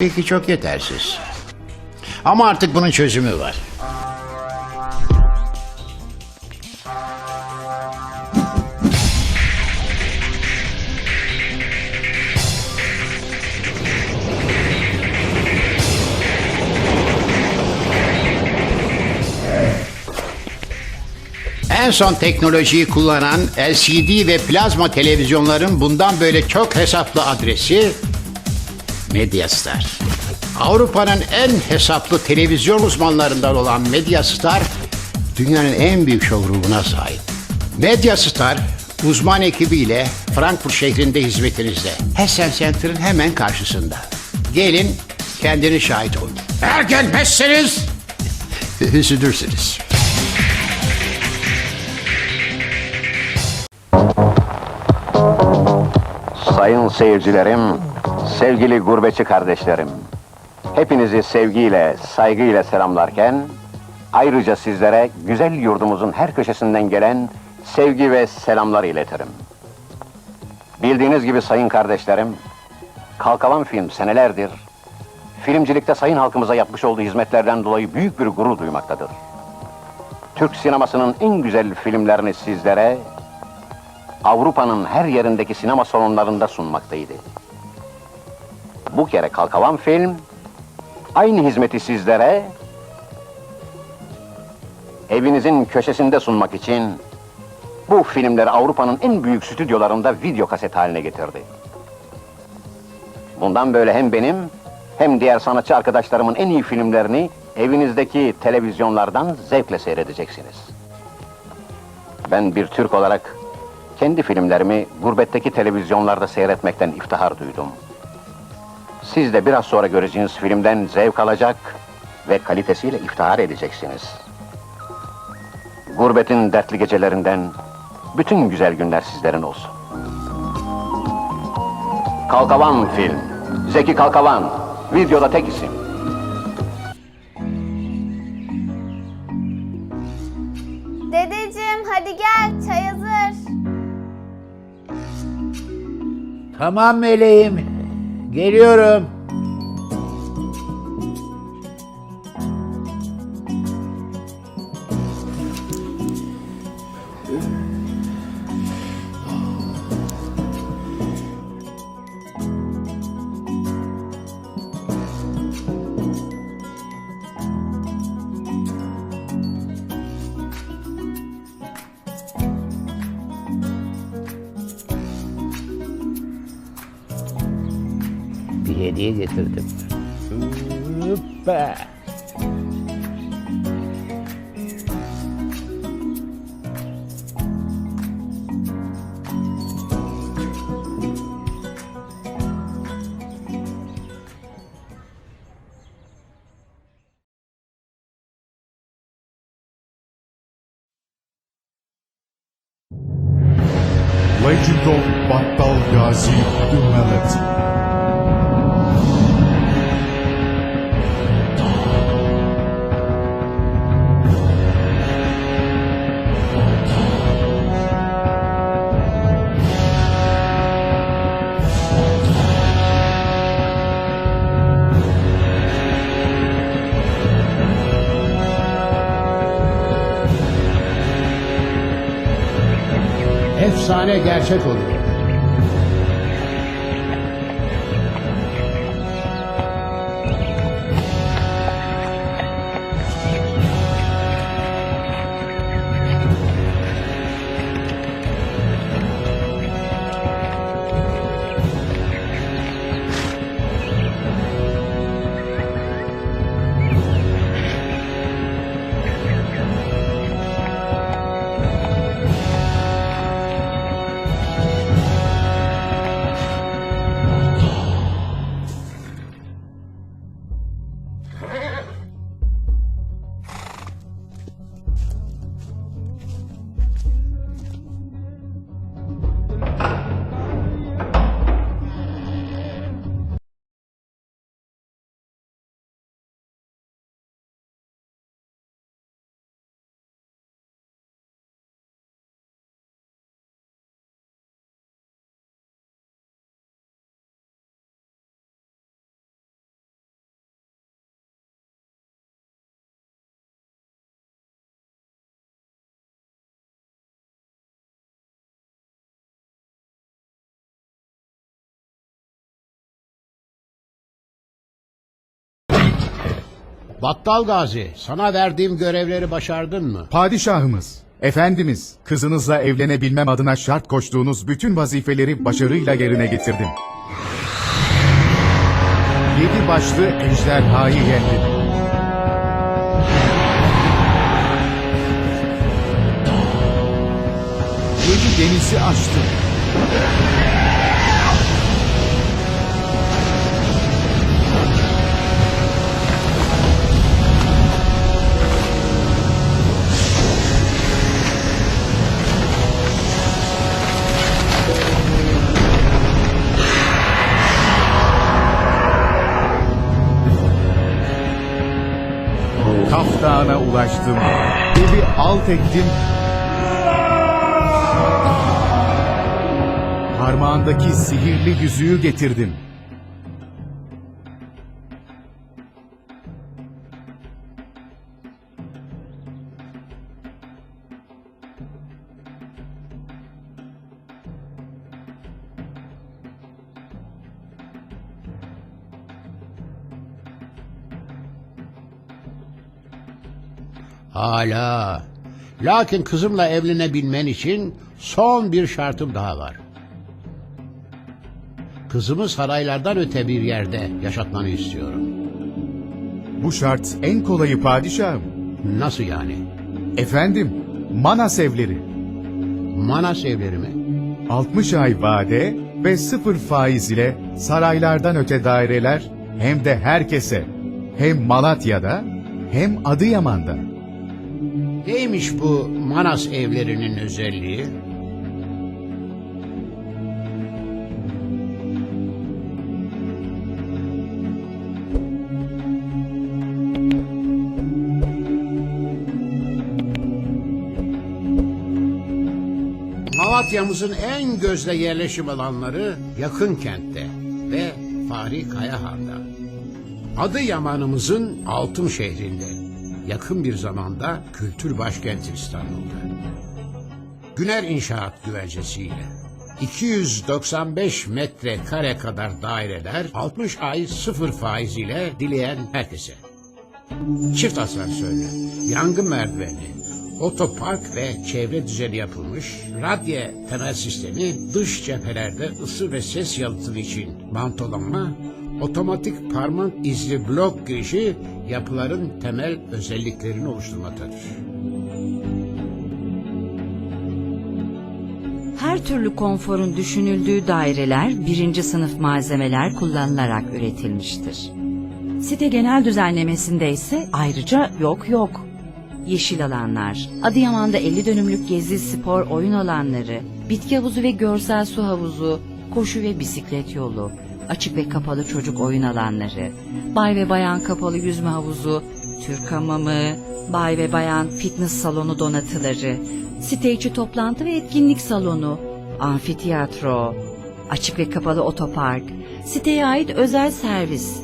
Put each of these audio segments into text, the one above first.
Belki çok yetersiz. Ama artık bunun çözümü var. En son teknolojiyi kullanan LCD ve plazma televizyonların bundan böyle çok hesaplı adresi Medyastar. Avrupa'nın en hesaplı televizyon uzmanlarından olan Medyastar, dünyanın en büyük showroom'una sahip. Medyastar, uzman ekibiyle Frankfurt şehrinde hizmetinizde. Hessen Center'ın hemen karşısında. Gelin, kendini şahit olun. Eğer gelmezseniz, üzülürsünüz. Sayın seyircilerim, sevgili gurbetçi kardeşlerim. Hepinizi sevgiyle, saygıyla selamlarken, ayrıca sizlere güzel yurdumuzun her köşesinden gelen sevgi ve selamlar iletirim. Bildiğiniz gibi sayın kardeşlerim, Kalkavan Film senelerdir, filmcilikte sayın halkımıza yapmış olduğu hizmetlerden dolayı büyük bir gurur duymaktadır. Türk sinemasının en güzel filmlerini sizlere Avrupa'nın her yerindeki sinema salonlarında sunmaktaydı. Bu kere Kalkavan Film, aynı hizmeti sizlere evinizin köşesinde sunmak için bu filmleri Avrupa'nın en büyük stüdyolarında video kaset haline getirdi. Bundan böyle hem benim hem diğer sanatçı arkadaşlarımın en iyi filmlerini evinizdeki televizyonlardan zevkle seyredeceksiniz. Ben bir Türk olarak kendi filmlerimi gurbetteki televizyonlarda seyretmekten iftihar duydum. Siz de biraz sonra göreceğiniz filmden zevk alacak ve kalitesiyle iftihar edeceksiniz. Gurbetin dertli gecelerinden bütün güzel günler sizlerin olsun. Kalkavan Film, Zeki Kalkavan, videoda tek isim. Dedeciğim hadi gel çay hazır. Tamam meleğim, geliyorum. Hediye getirdim. Hoppa. Legend of Battal Gazi Ümmelet Efsane gerçek oluyor. Battal Gazi, sana verdiğim görevleri başardın mı? Padişahımız, efendimiz, kızınızla evlenebilmem adına şart koştuğunuz bütün vazifeleri başarıyla yerine getirdim. Yedi başlı ejderhayı yendim. Yedi denizi aştım. Kaf Dağı'na ulaştım. Evi alt ettim. Parmağındaki sihirli yüzüğü getirdim. Hala. Lakin kızımla evlenebilmen için son bir şartım daha var. Kızımı saraylardan öte bir yerde yaşatmanı istiyorum. Bu şart en kolayı padişahım. Nasıl yani? Efendim, Manas evleri. Manas evleri mi? 60 ay vade ve sıfır faiz ile saraylardan öte daireler hem de herkese hem Malatya'da hem Adıyaman'da. Neymiş bu Manas evlerinin özelliği? Malatya'mızın en gözde yerleşim alanları yakın kentte ve Fahri Kayahan'da. Adıyaman'ımızın Altın şehrinde yakın bir zamanda kültür başkenti İstanbul'da. Güner İnşaat güvencesiyle 295 metre kare kadar daireler 60 ay sıfır faiz ile dileyen herkese. Çift asansörlü, yangın merdiveni, otopark ve çevre düzeni yapılmış, radye temel sistemi, dış cephelerde ısı ve ses yalıtımı için mantolama, otomatik parmak izli blok girişi yapıların temel özelliklerini oluşturmaktadır. Her türlü konforun düşünüldüğü daireler birinci sınıf malzemeler kullanılarak üretilmiştir. Site genel düzenlemesinde ise ayrıca yok yok. Yeşil alanlar, Adıyaman'da 50 dönümlük gezi spor oyun alanları, bitki havuzu ve görsel su havuzu, koşu ve bisiklet yolu, açık ve kapalı çocuk oyun alanları, bay ve bayan kapalı yüzme havuzu, Türk hamamı, bay ve bayan fitness salonu donatıları, site içi toplantı ve etkinlik salonu, amfiteyatro, açık ve kapalı otopark, siteye ait özel servis,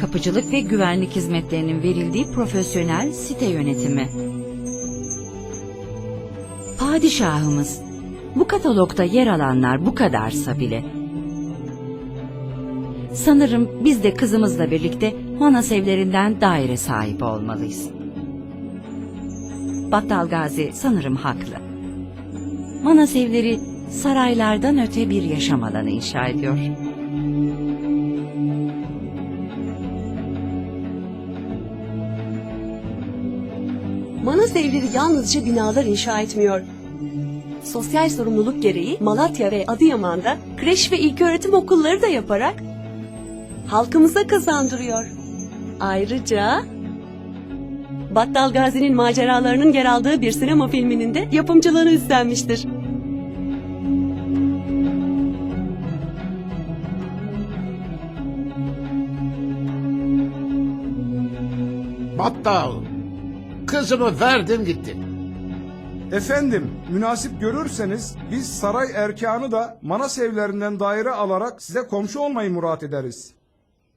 kapıcılık ve güvenlik hizmetlerinin verildiği profesyonel site yönetimi. Padişahımız, bu katalogda yer alanlar bu kadarsa bile Sanırım biz de kızımızla birlikte Manas evlerinden daire sahibi olmalıyız. Battal Gazi sanırım haklı. Manas evleri saraylardan öte bir yaşam alanı inşa ediyor. Manas evleri yalnızca binalar inşa etmiyor. Sosyal sorumluluk gereği Malatya ve Adıyaman'da kreş ve ilköğretim okulları da yaparak halkımıza kazandırıyor. Ayrıca Battal Gazi'nin maceralarının yer aldığı bir sinema filminin de yapımcılığını üstlenmiştir. Battal, kızımı verdim gitti. Efendim, münasip görürseniz biz saray erkanı da Manas evlerinden daire alarak size komşu olmayı murat ederiz.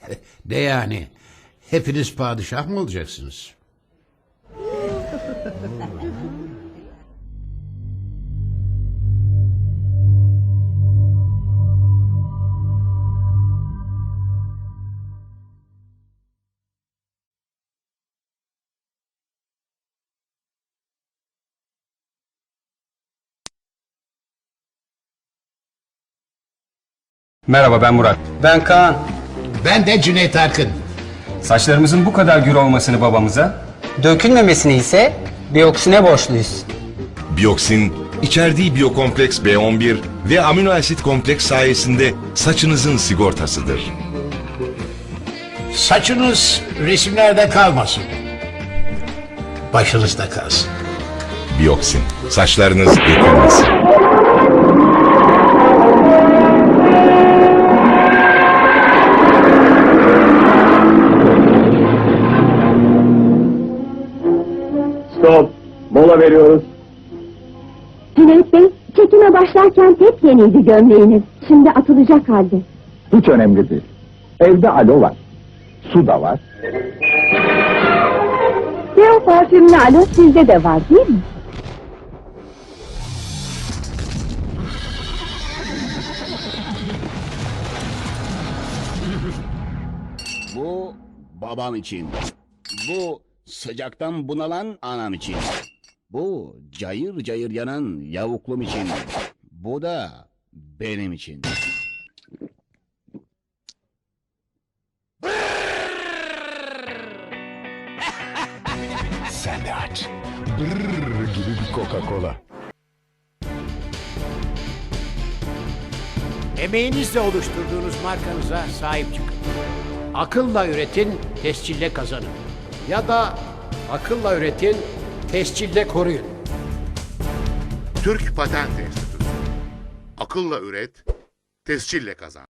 De yani hepiniz padişah mı olacaksınız? Merhaba ben Murat. Ben Kaan. Ben de Cüneyt Arkın. Saçlarımızın bu kadar gür olmasını babamıza Dökülmemesini ise bioksine borçluyuz. Biyoksin, içerdiği biyokompleks B11 ve amino asit kompleks sayesinde saçınızın sigortasıdır. Saçınız resimlerde kalmasın. Başınızda kalsın. Biyoksin, saçlarınız dökülmesin. Mola veriyoruz. Cüneyt Bey, çekime başlarken pek yeniydi gömleğiniz. Şimdi atılacak halde. Hiç önemli değil. Evde alo var. Su da var. Ve o parfümlü alo sizde de var değil mi? Bu babam için. Bu sıcaktan bunalan anam için. Bu cayır cayır yanan yavuklum için. Bu da benim için. Sen de aç. Brrr gibi bir Coca-Cola. Emeğinizle oluşturduğunuz markanıza sahip çıkın. Akılla üretin, tescille kazanın. Ya da akılla üretin, tescille koruyun. Türk Patent Enstitüsü. Akılla üret, tescille kazan.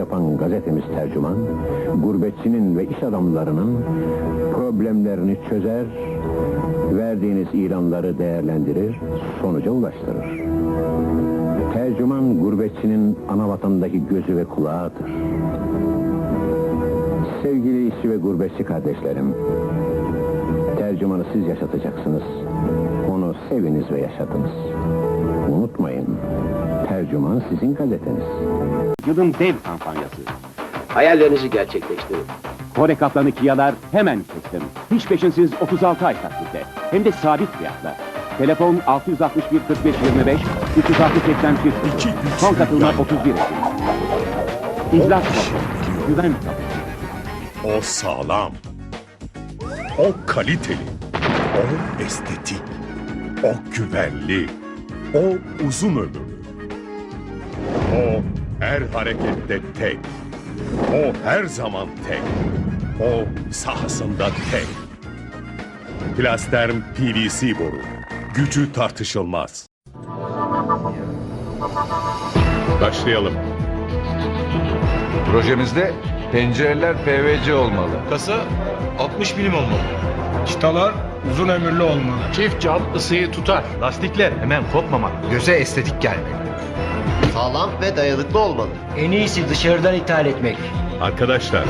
Yapan gazetemiz tercüman, gurbetçinin ve iş adamlarının problemlerini çözer, verdiğiniz ilanları değerlendirir, sonuca ulaştırır. Tercüman gurbetçinin ana vatandaki gözü ve kulağıdır. Sevgili işçi ve gurbetçi kardeşlerim, tercümanı siz yaşatacaksınız. Onu seviniz ve yaşatınız. Unutmayın, tercüman sizin gazeteniz. Yılın dev kampanyası. Hayallerinizi gerçekleştirin. Kore Kaplan'ı Kia'lar hemen teslim. Hiç peşinsiz 36 ay taksitle. Hem de sabit fiyatla. Telefon 661 45 25 306 80 çift. Son katılma 31 Ekim. İhlas. Güven. O sağlam. O kaliteli. O estetik. O güvenli. O uzun ömürlü. O her harekette tek. O her zaman tek. O sahasında tek. Plasterm PVC boru. Gücü tartışılmaz. Başlayalım. Projemizde pencereler PVC olmalı. Kasa 60 milim olmalı. Çıtalar uzun ömürlü olmalı. Çift cam ısıyı tutar. Lastikler hemen kopmamak. Göze estetik gelmeli. Sağlam ve dayanıklı olmalı. En iyisi dışarıdan ithal etmek. Arkadaşlar,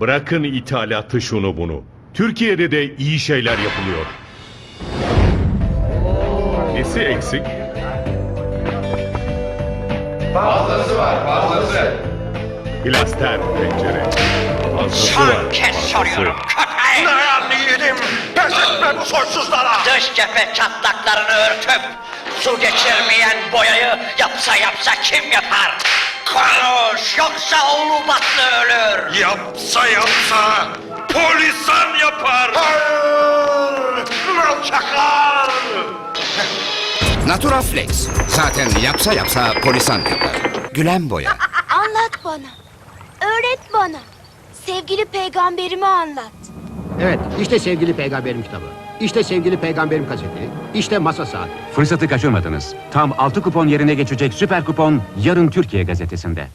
bırakın ithalatı şunu bunu. Türkiye'de de iyi şeyler yapılıyor. Nesi eksik? Fazlası var, fazlası. Plaster pencere. Fazlası var. kez soruyorum. Dayan yiğidim. Pes etme bu soysuzlara. Dış cephe çatlaklarını örtüp su geçirmeyen boyayı yapsa yapsa kim yapar? Konuş yoksa oğlu batlı ölür. Yapsa yapsa polisan yapar. Hayır! Alçaklar! Naturaflex. Zaten yapsa yapsa polisan yapar. Gülen boya. Anlat bana. Öğret bana. Sevgili peygamberimi anlat. Evet, işte sevgili peygamberim kitabı. İşte sevgili peygamberim kaseti. İşte masa saati. Fırsatı kaçırmadınız. Tam 6 kupon yerine geçecek süper kupon yarın Türkiye gazetesinde.